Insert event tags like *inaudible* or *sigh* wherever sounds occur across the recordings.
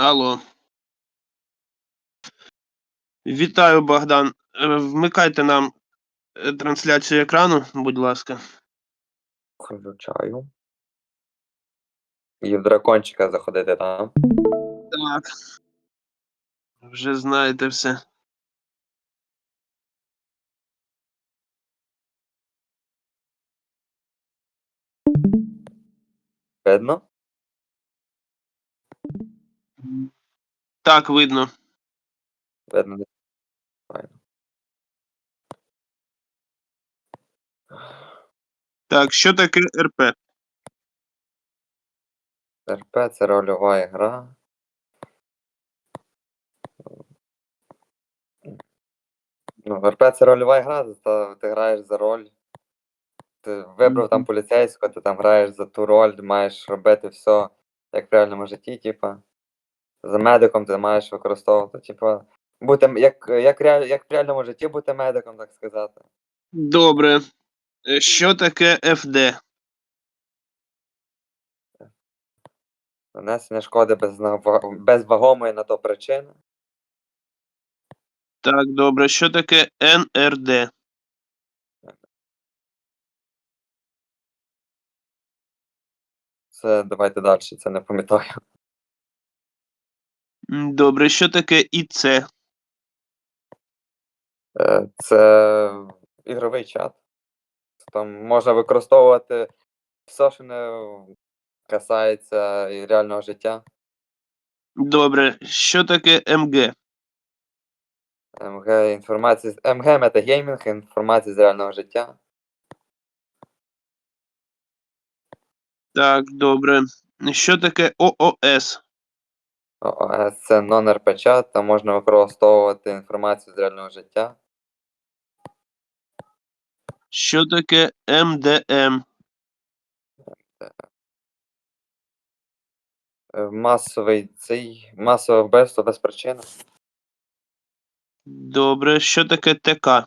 Алло. Вітаю, Богдан. Е, Вмикайте нам е, трансляцію екрану, будь ласка. Включаю. І в дракончика заходити там. Так. Вже знаєте все. Видно? Так, видно. Видно. Файно. Так, що таке РП? РП це рольова гра. Ну, РП це рольова гра, то ти граєш за роль. Ти вибрав там поліцейського, ти там граєш за ту роль, маєш робити все як в реальному житті, типа. За медиком ти маєш використовувати, типа. Бути як, як, реаль- як в реальному житті бути медиком, так сказати. Добре. Е, Що таке ФД? Нанесення шкоди без, без вагомої на то причини. Так, добре. Що таке НРД? Це давайте далі, це не пам'ятаю. Добре, що таке ІЦ? Е, Це ігровий чат. Там можна використовувати все, що не касається і реального життя. Добре, що таке МГ? МГ інформація з МГ метагеймінг, інформація з реального життя. Так, добре. Що таке ООС? ООС це чат, там можна використовувати інформацію з реального життя. Що таке МДМ? Е, Масовий цей масове вбивство без причини. Добре, що таке ТК?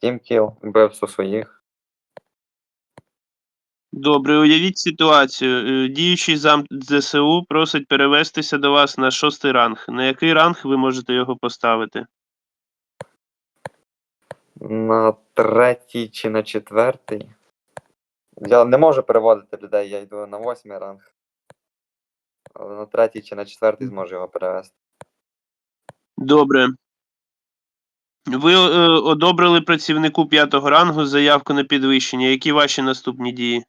Тімкіл, вбивство своїх. Добре, уявіть ситуацію. Е, Діючий зам ЗСУ просить перевестися до вас на шостий ранг. На який ранг ви можете його поставити? На третій чи на четвертий. Я не можу переводити людей, я йду на восьмий ранг. Але на третій чи на четвертий зможу його перевести. Добре. Ви е, одобрили працівнику п'ятого рангу заявку на підвищення. Які ваші наступні дії?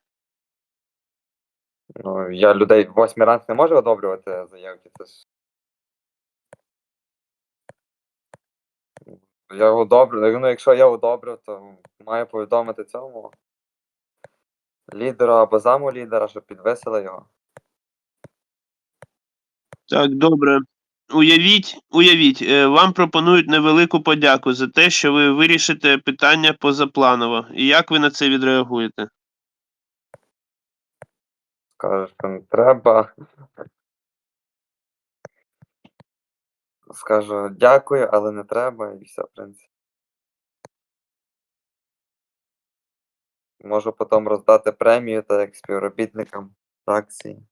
Ну, я людей в восьмий ранг не можу одобрювати заявки. Це ж... Я одобрю. Ну, якщо я одобрив, то маю повідомити цьому лідеру або заму лідера, щоб підвисили його. Так, добре. Уявіть, уявіть, е, вам пропонують невелику подяку за те, що ви вирішите питання позапланово. І як ви на це відреагуєте? Скажеш, що не треба. Скажу дякую, але не треба, і все, в принципі. Можу потім роздати премію так як співробітникам акції.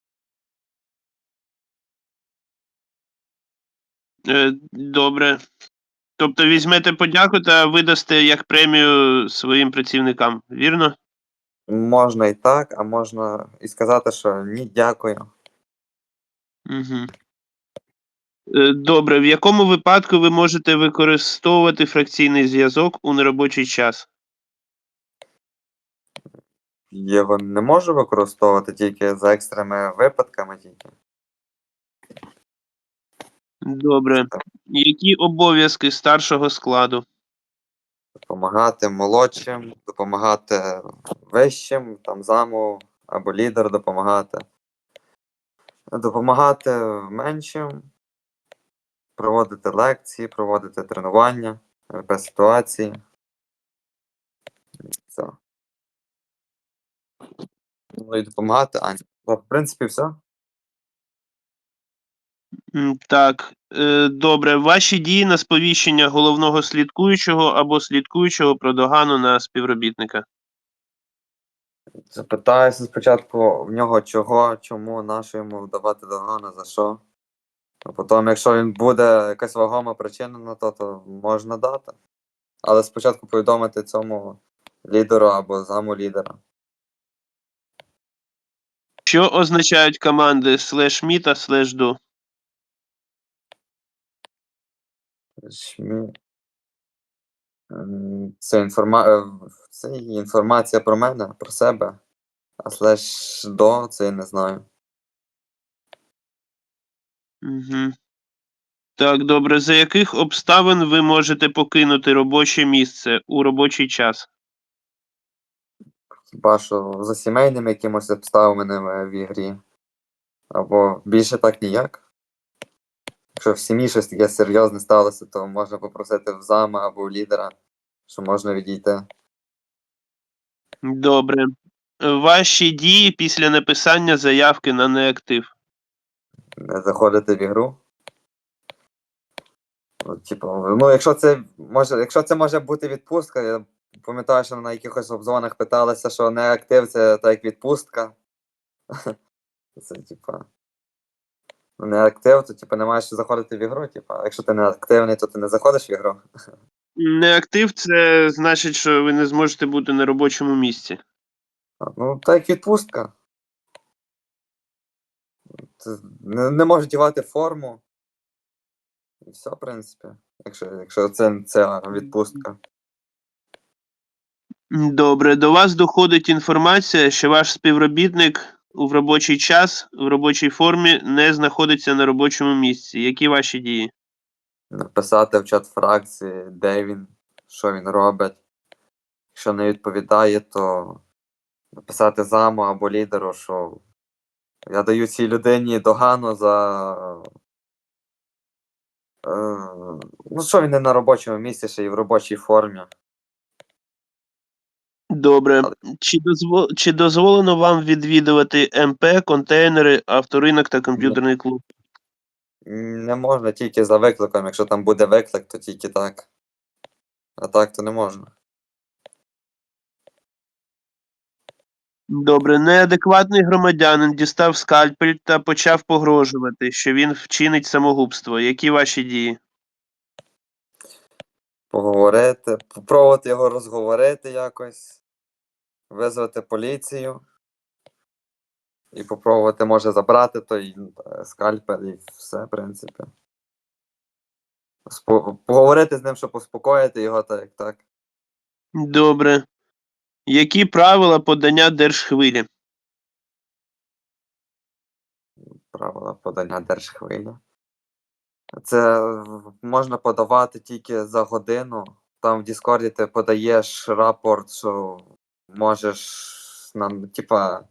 Е, Добре. Тобто візьмете подяку та видасте як премію своїм працівникам, вірно? Можна і так, а можна і сказати, що ні, дякую. Угу. Добре, в якому випадку ви можете використовувати фракційний зв'язок у неробочий час? Його не можу використовувати тільки за екстрими випадками тільки. Добре. Які обов'язки старшого складу? Допомагати молодшим, допомагати вищим, там заму або лідер допомагати. Допомагати меншим, проводити лекції, проводити тренування, РП ситуації. Все. Ну і допомагати Ані. В принципі, все. Так, е, добре. Ваші дії на сповіщення головного слідкуючого або слідкуючого про догану на співробітника. Запитаюся спочатку в нього чого, чому, нащо йому давати догана, за що. А потім, якщо він буде якась вагома причина на то, то можна дати. Але спочатку повідомити цьому лідеру або заму лідера. Що означають команди слеш мі та слеш до? Це, інформа... е, це інформація про мене, про себе. А слеш до, це я не знаю. Угу. Так, добре. За яких обставин ви можете покинути робоче місце у робочий час? Хіба що за сімейними якимось обставинами в ігрі. Або більше так ніяк. Якщо в сім'ї щось таке серйозне сталося, то можна попросити в зама або в лідера, що можна відійти. Добре. Ваші дії після написання заявки на неактив. Не заходити в ігру. Ну, типу, ну, якщо це може, якщо це може бути відпустка, я пам'ятаю, що на якихось обзвонах питалися, що не актив це так як відпустка. *laughs* Це, типа. Не актив, то типу, не маєш заходити в ігру. Типу, а якщо ти не активний, то ти не заходиш в ігру. Неактив це значить, що ви не зможете бути на робочому місці. А, Ну, так як відпустка. Не, не можеш дівати форму. І все, в принципі. Якщо, якщо це, це відпустка. Добре, до вас доходить інформація, що ваш співробітник в робочий час в робочій формі не знаходиться на робочому місці. Які ваші дії? написати в чат фракції, де він, що він робить. Якщо не відповідає, то написати заму або лідеру, що я даю цій людині догану за. Е, ну, що він не на робочому місці, ще й в робочій формі. Добре. Чи, дозво... Чи дозволено вам відвідувати МП, контейнери, авторинок та комп'ютерний клуб? Не можна тільки за викликом, якщо там буде виклик, то тільки так. А так то не можна. Добре, неадекватний громадянин дістав скальпель та почав погрожувати, що він вчинить самогубство. Які ваші дії? Поговорити, попробувати його розговорити якось, визвати поліцію. І попробувати, може, забрати той е, скальпель і все, в принципі. Спо- Поговорити з ним, щоб успокоїти його, так як так. Добре. Які правила подання держхвилі? Правила подання держхвилі. Це можна подавати тільки за годину. Там в Діскорді ти подаєш рапорт, що можеш нам, типа,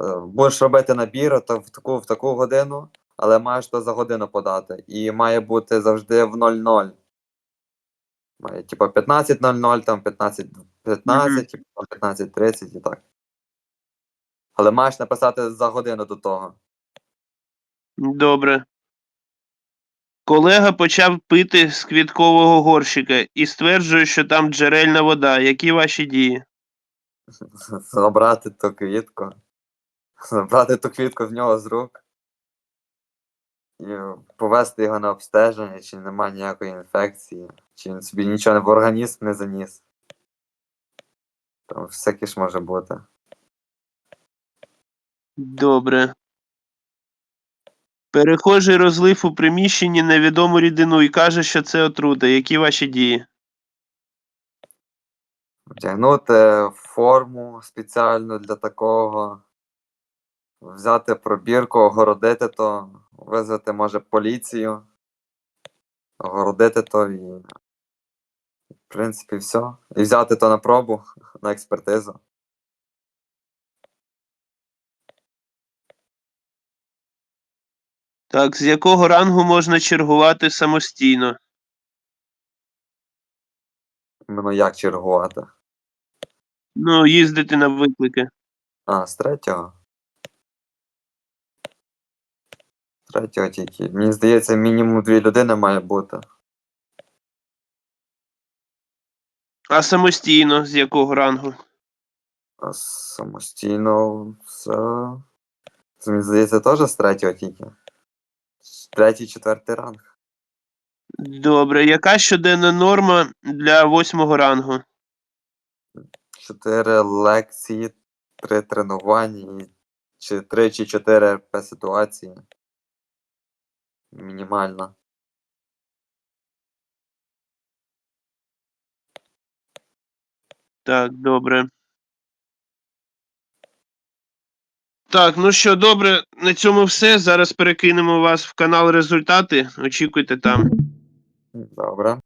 е, будеш робити набір то в таку в таку годину, але маєш то за годину подати. І має бути завжди в 00. Має, типа 15.00, там 15.15, типа 15.30 і так. Але маєш написати за годину до того. Добре. Колега почав пити з квіткового горщика і стверджує, що там джерельна вода. Які ваші дії? *laughs* забрати ту квітку. Забрати ту квітку в нього з рук. І повести його на обстеження, чи немає ніякої інфекції, чи він собі нічого в організм не заніс. Там всяке ж може бути. Добре. Перехожий розлив у приміщенні невідому рідину і каже, що це отрута. Які ваші дії? Вдягнути форму спеціальну для такого, взяти пробірку, огородити то, визвати, може, поліцію, огородити то і. В принципі, все. І взяти то на пробу, *laughs* на експертизу. Так, з якого рангу можна чергувати самостійно? Ну як чергувати? Ну, їздити на виклики. А, з третього. З Третього тільки. Мені здається, мінімум дві людини має бути. А самостійно з якого рангу? А самостійно це. Це мені здається теж з третього тільки. Третій, четвертий ранг. Добре. Яка щоденна норма для восьмого рангу? Чотири лекції, три тренування, чи три чи чотири РП ситуації. Мінімальна. Так, добре. Так, ну що, добре, на цьому все. Зараз перекинемо вас в канал результати. Очікуйте там. Добре.